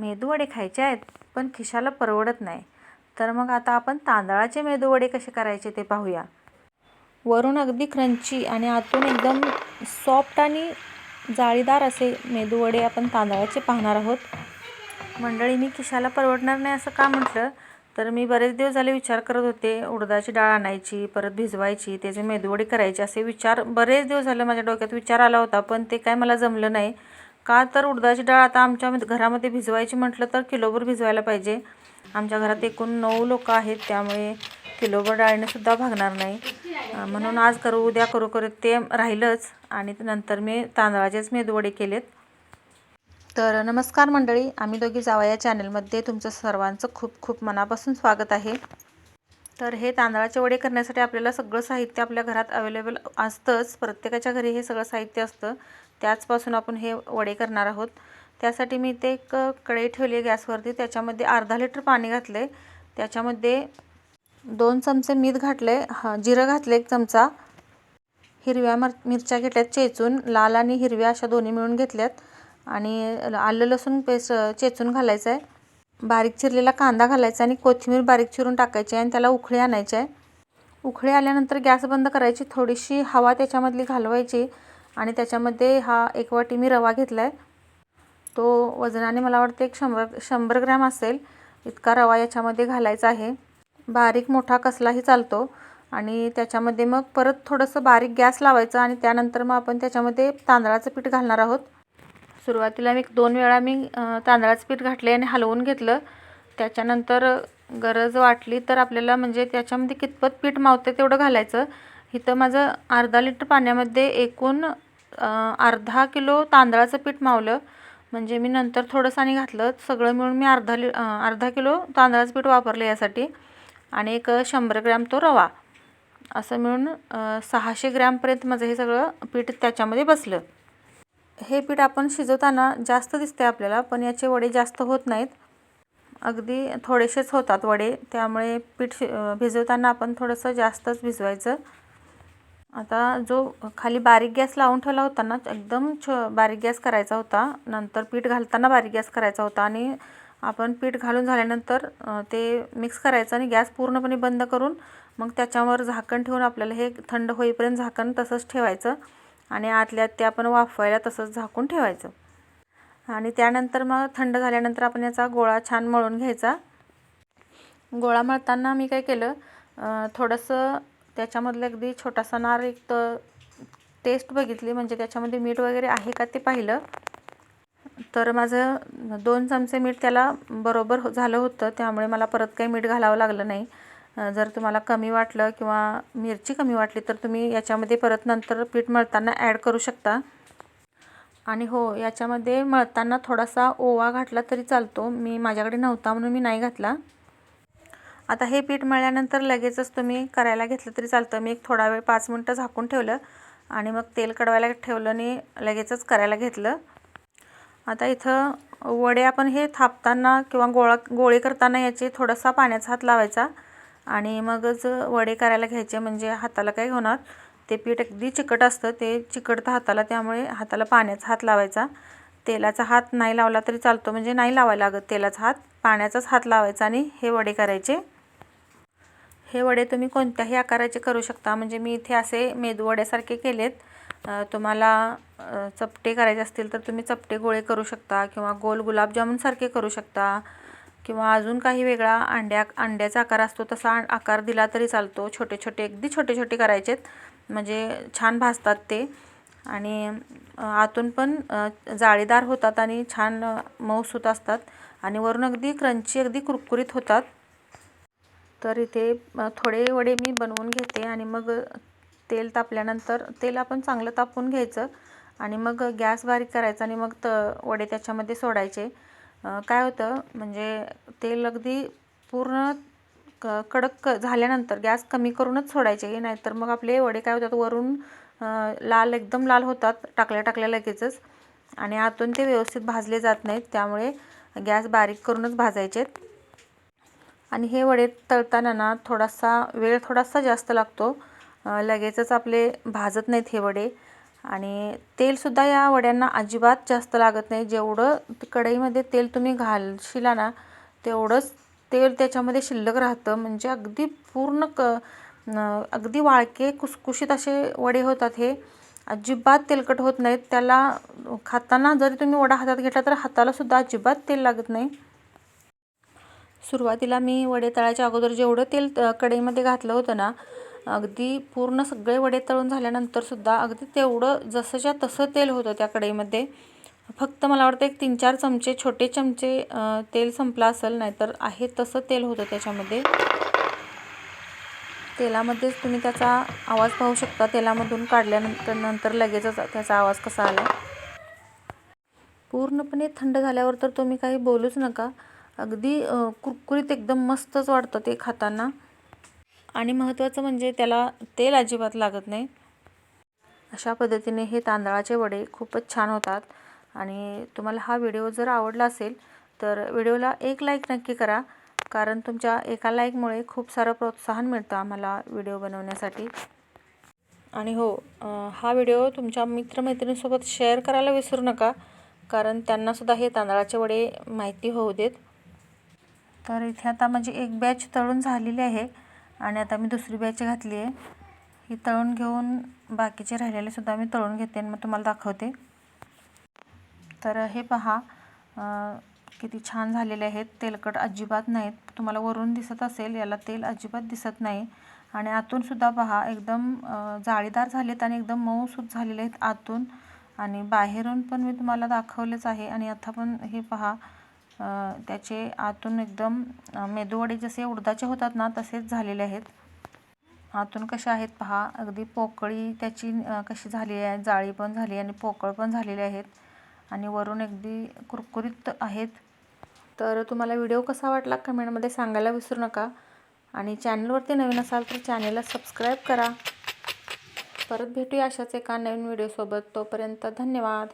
मेदूवडे खायचे आहेत पण खिशाला परवडत नाही. तर मग आता आपण तांदळाचे मेदूवडे कसे करायचे ते पाहूया. वरून अगदी क्रंची आणि आतून एकदम सॉफ्ट आणि जाळीदार असे मेदूवडे आपण तांदळाचे पाहणार आहोत. मंडळी मी खिशाला परवडणार नाही असं का म्हटलं? तर मी बरेच दिवस झाले विचार करत होते उडदाची डाळ आणायची परत भिजवायची त्याचे मेदूवडे करायचे असे विचार बरेच दिवस झाले माझ्या डोक्यात विचार आला होता पण ते काय मला जमलं नाही. का तर उडदाची डाळ आता आमच्या घरामध्ये भिजवायची म्हटलं तर किलोभर भिजवायला पाहिजे. आमच्या घरात एकूण नऊ लोक आहेत त्यामुळे किलोभर डाळीने सुद्धा भागणार नाही. म्हणून आज करू उद्या करू करत ते राहिलंच. आणि नंतर मी तांदळाचेच मेदवडे केलेत. तर नमस्कार मंडळी आम्ही दोघी जावा या चॅनलमध्ये तुमचं सर्वांचं खूप खूप मनापासून स्वागत आहे. तर हे तांदळाचे वडे करण्यासाठी आपल्याला सगळं साहित्य आपल्या घरात अवेलेबल असतंच. प्रत्येकाच्या घरी हे सगळं साहित्य असतं. त्याचपासून आपण हे वडे करणार आहोत. त्यासाठी मी ते एक कढई ठेवली आहे गॅसवरती. त्याच्यामध्ये अर्धा लिटर पाणी घातलं आहे त्याच्यामध्ये दोन चमचे मीठ घातले हा जिरं घातले एक चमचा. हिरव्या मर मिरच्या घेतल्यात चेचून. लाल आणि हिरव्या अशा दोन्ही मिळून घेतल्यात. आणि आलं लसूण पेस्ट चेचून घालायचं आहे बारीक चिरलेला कांदा घालायचा आणि कोथिंबीर बारीक चिरून टाकायची आहे आणि त्याला उखळी आणायची आहे. उखळी आल्यानंतर गॅस बंद करायची. थोडीशी हवा त्याच्यामधली घालवायची. आणि त्याच्यामध्ये हा एक वाटी मी रवा घेतला आहे तो वजनाने मला वाटतं एक शंभर शंभर ग्रॅम असेल. इतका रवा याच्यामध्ये घालायचा आहे. बारीक मोठा कसलाही चालतो. आणि त्याच्यामध्ये मग परत थोडंसं बारीक गॅस लावायचं आणि त्यानंतर मग आपण त्याच्यामध्ये तांदळाचं पीठ घालणार आहोत. सुरुवातीला मी दोन वेळा मी तांदळाचं पीठ घातले आणि हलवून घेतलं. त्याच्यानंतर गरज वाटली तर आपल्याला म्हणजे त्याच्यामध्ये कितपत पीठ मावते तेवढं घालायचं. इथं माझं अर्धा लिटर पाण्यामध्ये एकूण अर्धा किलो तांदळाचं पीठ मावलं. म्हणजे मी नंतर थोडंसं आणि घातलं. सगळं मिळून मी अर्धा लि अर्धा किलो तांदळाचं पीठ वापरलं यासाठी. आणि एक शंभर ग्रॅम तो रवा. असं मिळून सहाशे ग्रॅमपर्यंत माझं हे सगळं पीठ त्याच्यामध्ये बसलं. हे पीठ आपण शिजवताना जास्त दिसते आपल्याला पण याचे वडे जास्त होत नाहीत. अगदी थोडेसेच होतात वडे. त्यामुळे पीठ शि भिजवताना आपण थोडंसं जास्तच भिजवायचं. आता जो खाली बारीक गॅस लावून ठेवला होता ना एकदम छ बारीक गॅस करायचा होता. नंतर पीठ घालताना बारीक गॅस करायचा होता आणि आपण पीठ घालून झाल्यानंतर ते मिक्स करायचं आणि गॅस पूर्णपणे बंद करून मग त्याच्यावर झाकण ठेवून आपल्याला हे थंड होईपर्यंत झाकण तसंच ठेवायचं आणि आतल्यात ते आपण वाफवायला तसंच झाकून ठेवायचं. आणि त्यानंतर मग थंड झाल्यानंतर आपण याचा गोळा छान मळून घ्यायचा. गोळा मळताना मी काय केलं थोडंसं त्याच्यामधलं अगदी छोटासा नार एक तर टेस्ट बघितली म्हणजे त्याच्यामध्ये मीठ वगैरे आहे का ते पाहिलं. तर माझं दोन चमचे मीठ त्याला बरोबर हो-, झालं होतं त्यामुळे मला परत काही मीठ घालावं लागलं नाही. जर तुम्हाला कमी वाटलं किंवा मिरची कमी वाटली तर तुम्ही याच्यामध्ये परत नंतर पीठ मळताना ॲड करू शकता. आणि हो याच्यामध्ये मळताना थोडासा ओवा घातला तरी चालतो. मी माझ्याकडे नव्हता म्हणून मी नाही घातला. आता हे पीठ मळल्यानंतर लगेचच तुम्ही करायला घेतलं तरी चालतं. मी एक थोडा वेळ पाच मिनटं झाकून ठेवलं आणि मग तेल कडवायला ठेवलं आणि लगेचच करायला घेतलं. आता इथं वडे आपण हे थापताना किंवा गोळा गोळे करताना याचे थोडासा पाण्याचा हात लावायचा आणि मगच वडे करायला घ्यायचे म्हणजे हाताला काय होणार ते पीठ अगदी चिकट असतं ते चिकटतं हाताला त्यामुळे हाताला पाण्याचा हात लावायचा. तेलाचा हात नाही लावला तरी चालतो म्हणजे नाही लावायला लागत तेलाचा हात पाण्याचाच हात लावायचा आणि हे वडे करायचे. हे वडे तुम्ही कोणत्याही आकाराचे करू शकता. म्हणजे मी इथे असे मेदूवड्यासारखे केलेत. तुम्हाला चपटे करायचे असतील तर तुम्ही चपटे गोळे करू शकता किंवा गोल गुलाबजामुनसारखे करू शकता किंवा अजून काही वेगळा अंड्या अंड्याचा आकार असतो तसा आकार दिला तरी चालतो. छोटे छोटे अगदी छोटे छोटे करायचेत. म्हणजे छान भाजतात ते. आणि आतून पण जाळीदार होतात आणि छान मऊसूत असतात. आणि वरून अगदी क्रंची अगदी कुरकुरीत होतात. तर इथे थोडे वडे मी बनवून घेते आणि मग तेल तापल्यानंतर तेल आपण चांगलं तापवून घ्यायचं आणि मग गॅस बारीक करायचा आणि मग त वडे त्याच्यामध्ये सोडायचे. काय होतं म्हणजे तेल अगदी पूर्ण क कडक क झाल्यानंतर गॅस कमी करूनच सोडायचे नाहीतर मग आपले वडे काय होतात वरून लाल एकदम लाल होतात टाकल्या टाकल्या लगेचच आणि आतून ते व्यवस्थित भाजले जात नाहीत. त्यामुळे गॅस बारीक करूनच भाजायचेत. आणि हे वडे तळताना ना थोडासा वेळ थोडासा जास्त लागतो. लगेचच आपले भाजत नाहीत हे वडे. आणि तेलसुद्धा या वड्यांना अजिबात जास्त लागत नाही. जेवढं कढईमध्ये तेल तुम्ही घालशिला ना तेवढंच तेल त्याच्यामध्ये शिल्लक राहतं. म्हणजे अगदी पूर्ण क अगदी वाळके कुसकुशीत असे वडे होतात हे. अजिबात तेलकट होत नाहीत. त्याला खाताना जरी तुम्ही वडा हातात घेतला तर हातालासुद्धा अजिबात तेल लागत नाही. सुरुवातीला मी वडे तळायच्या अगोदर जेवढं तेल कढईमध्ये घातलं होतं ना अगदी पूर्ण सगळे वडे तळून झाल्यानंतरसुद्धा अगदी तेवढं जसंच्या तसं तेल होतं त्या कढईमध्ये. फक्त मला वाटतं एक तीन चार चमचे छोटे चमचे तेल संपलं असेल नाहीतर आहे तसं तेल होतं त्याच्यामध्ये. तेलामध्येच तुम्ही त्याचा आवाज पाहू शकता. तेलामधून काढल्यानंतर नंतर लगेचच त्याचा आवाज कसा आला. पूर्णपणे थंड झाल्यावर तर तुम्ही काही बोलूच नका. अगदी कुरकुरीत एकदम मस्तच वाटतं ते खाताना. आणि महत्त्वाचं म्हणजे त्याला तेल अजिबात लागत नाही. अशा पद्धतीने हे तांदळाचे वडे खूपच छान होतात. आणि तुम्हाला हा व्हिडिओ जर आवडला असेल तर व्हिडिओला एक लाईक नक्की करा. कारण तुमच्या एका लाईकमुळे खूप सारं प्रोत्साहन मिळतं आम्हाला व्हिडिओ बनवण्यासाठी. आणि हो हा व्हिडिओ तुमच्या मित्रमैत्रिणींसोबत शेअर करायला विसरू नका. कारण त्यांनासुद्धा हे तांदळाचे वडे माहिती होऊ देत. तर इथे आता माझी एक बॅच तळून झालेली आहे आणि आता मी दुसरी बॅच घातली आहे. ही तळून घेऊन बाकीचे राहिलेले सुद्धा मी तळून घेते आणि मग तुम्हाला दाखवते. तर हे पहा किती छान झालेले आहेत. तेलकट अजिबात नाहीत. तुम्हाला वरून दिसत असेल याला तेल अजिबात दिसत नाही. आणि आतूनसुद्धा पहा एकदम जाळीदार झालेत आणि एकदम मऊसूत झालेले आहेत आतून. आणि बाहेरून पण मी तुम्हाला दाखवलेच आहे. आणि आता पण हे पहा त्याचे आतून एकदम मेदूवडे जसे उडदाचे होतात ना तसेच झालेले आहेत. आतून कशा आहेत पहा अगदी पोकळी त्याची कशी झाली आहे जाळी पण झाली आणि पोकळ पण झालेले आहेत. आणि वरून अगदी कुरकुरीत आहेत. तर तुम्हाला व्हिडिओ कसा वाटला कमेंटमध्ये सांगायला विसरू नका. आणि चॅनलवरती नवीन असाल तर चॅनलला सबस्क्राईब करा. परत भेटूया अशाच एका नवीन व्हिडिओसोबत. तोपर्यंत धन्यवाद.